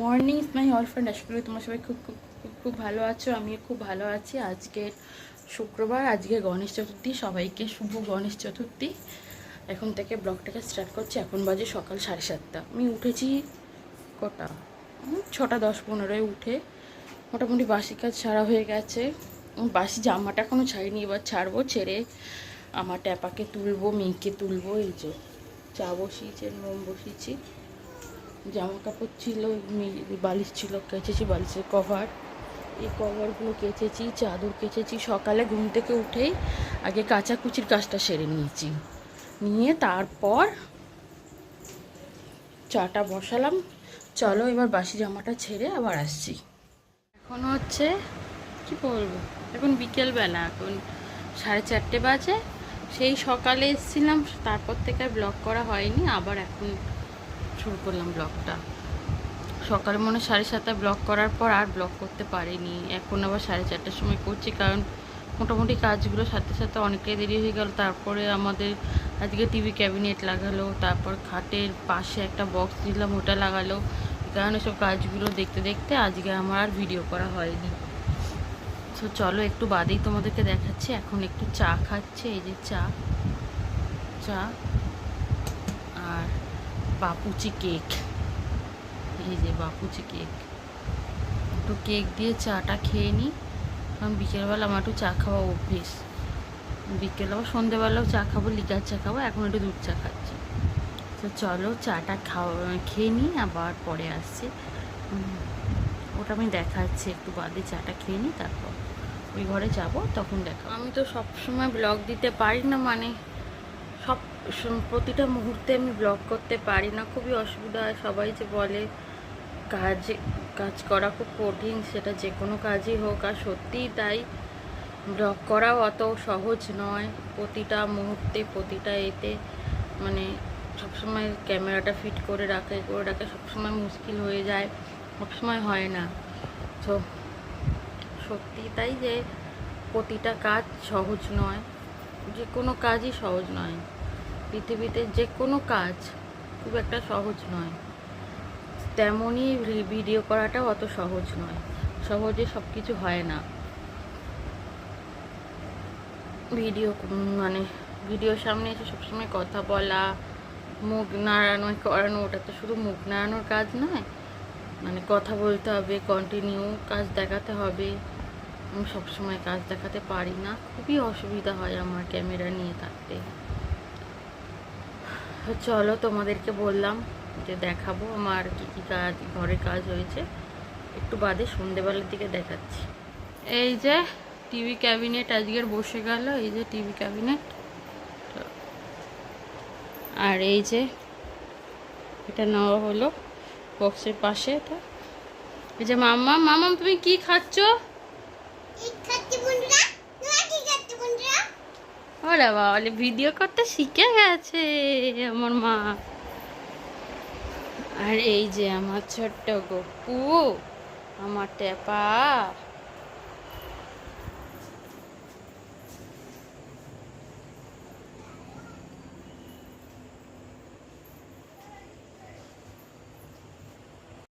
Morning my all friend আশা করি তোমার সবাই খুব খুব খুব খুব ভালো আছো, আমিও খুব ভালো আছি। আজকের শুক্রবার, আজকে গণেশ চতুর্থী, সবাইকে শুভ গণেশ চতুর্থী। এখন থেকে ব্লগটাকে স্টার্ট করছি, এখন বাজে সকাল সাড়ে সাতটা। আমি উঠেছি কটা? ছটা দশ পনেরোয় উঠে মোটামুটি বাসি কাজ সারা হয়ে গেছে। বাসি জামাটা এখনও ছাড়িনি, এবার ছাড়বো, ছেড়ে আমার ট্যাপাকে তুলবো, মেয়েকে তুলবো, এই যে চা বসিয়েছি মোম বসিয়েছি। জামা কাপড় ছিল বালিশ ছিল, কেচেছি বালিশের কভার এই কভারগুলো কেচেছি, চাদর কেচেছি। সকালে ঘুম থেকে উঠেই আগে কাচাকুচির কাজটা সেরে নিয়েছি। নিয়ে তারপর চাটা বসালাম। চলো এবার বাসি জামাটা ছেড়ে আবার আসছি। এখন হচ্ছে, কি বলব? এখন বিকেলবেলা, এখন সাড়ে চারটে বাজে। সেই সকালে এসেছিলাম, তারপর থেকে আর ব্লগ করা হয়নি। আবার এখন শুরু করলাম ব্লগটা। সকালে মনে সাড়ে সাতটায় ব্লগ করার পর আর ব্লগ করতে পারিনি। এখন আবার সাড়ে চারটার সময় করছি কারণ মোটামুটি কাজগুলো সাথে সাথে অনেকটাই দেরি হয়ে গেল। তারপরে আমাদের আজকে টিভি ক্যাবিনেট লাগালো, তারপর খাটের পাশে একটা বক্স দিলাম, ওটা লাগালো। কারণে সব কাজগুলো দেখতে দেখতে আজকে আমার আর ভিডিও করা হয়নি। তো চলো একটু বাদেই তোমাদেরকে দেখাচ্ছি। এখন একটু চা খাচ্ছে, এই যে চা। চা আর বাপুচি কেক। এই যে বাপুচি কেক। একটু কেক দিয়ে চাটা খেয়ে নিই কারণ বিকেলবেলা আমার একটু চা খাওয়া অভ্যেস। বিকেল আবার সন্ধেবেলাও চা খাব, লিকার চা খাব, এখন একটু দুধ চা খাচ্ছি। তো চলো চাটা খাওয়া, খেয়ে নিই আবার পরে আসছি। ওটা আমি দেখাচ্ছি, একটু বাদে চাটা খেয়ে নিই তারপর ওই ঘরে যাব, তখন দেখা আমি তো সব সময় ব্লগ দিতে পারি না মানে। প্রতিটা মুহূর্তে আমি ব্লগ করতে পারি না, খুবই অসুবিধা হয়। সবাই যে বলে, কাজ কাজ করা খুব কঠিন, সেটা যে কোনো কাজই হোক। আর সত্যিই তাই ব্লগ করাও অত সহজ নয়। প্রতিটা মুহূর্তে, প্রতিটা এতে মানে সবসময় ক্যামেরাটা ফিট করে রাখা, এ করে রাখা সবসময় মুশকিল হয়ে যায়, সবসময় হয় না। তো সত্যি তাই যে, প্রতিটা কাজ সহজ নয়, যে কোনো কাজই সহজ নয়। পৃথিবীতে যে কোনো কাজ খুব একটা সহজ নয়। তেমনই ভিডিও করাটাও অত সহজ নয়। সহজে সব কিছু হয় না। ভিডিও মানে ভিডিওর সামনে এসে সবসময় কথা বলা, মুখ নাড়ানো করানো, ওটা তো শুধু মুখ নাড়ানোর কাজ নয়। মানে কথা বলতে হবে কন্টিনিউ কাজ দেখাতে হবে। আমি সবসময় কাজ দেখাতে পারি না। খুবই অসুবিধা হয় আমার ক্যামেরা নিয়ে থাকতে। চলো তোমাদেরকে বললাম যে দেখাবো আমার কী কী কাজ ঘরের কাজ হয়েছে একটু বাদে সন্ধেবেলার দিকে দেখাচ্ছি। এই যে টিভি ক্যাবিনেট আজকের বসে গেল, এই যে টিভি ক্যাবিনেট। আর এই যে এটা নেওয়া হলো বক্সের পাশে এটা এই যে মাম্মা, মামাম তুমি কি খাচ্ছ? ওরে বাবা ভিডিও করতে শিখে গেছে আমার মা। আর এই যে আমার ছোট্ট গপু আমার টেপা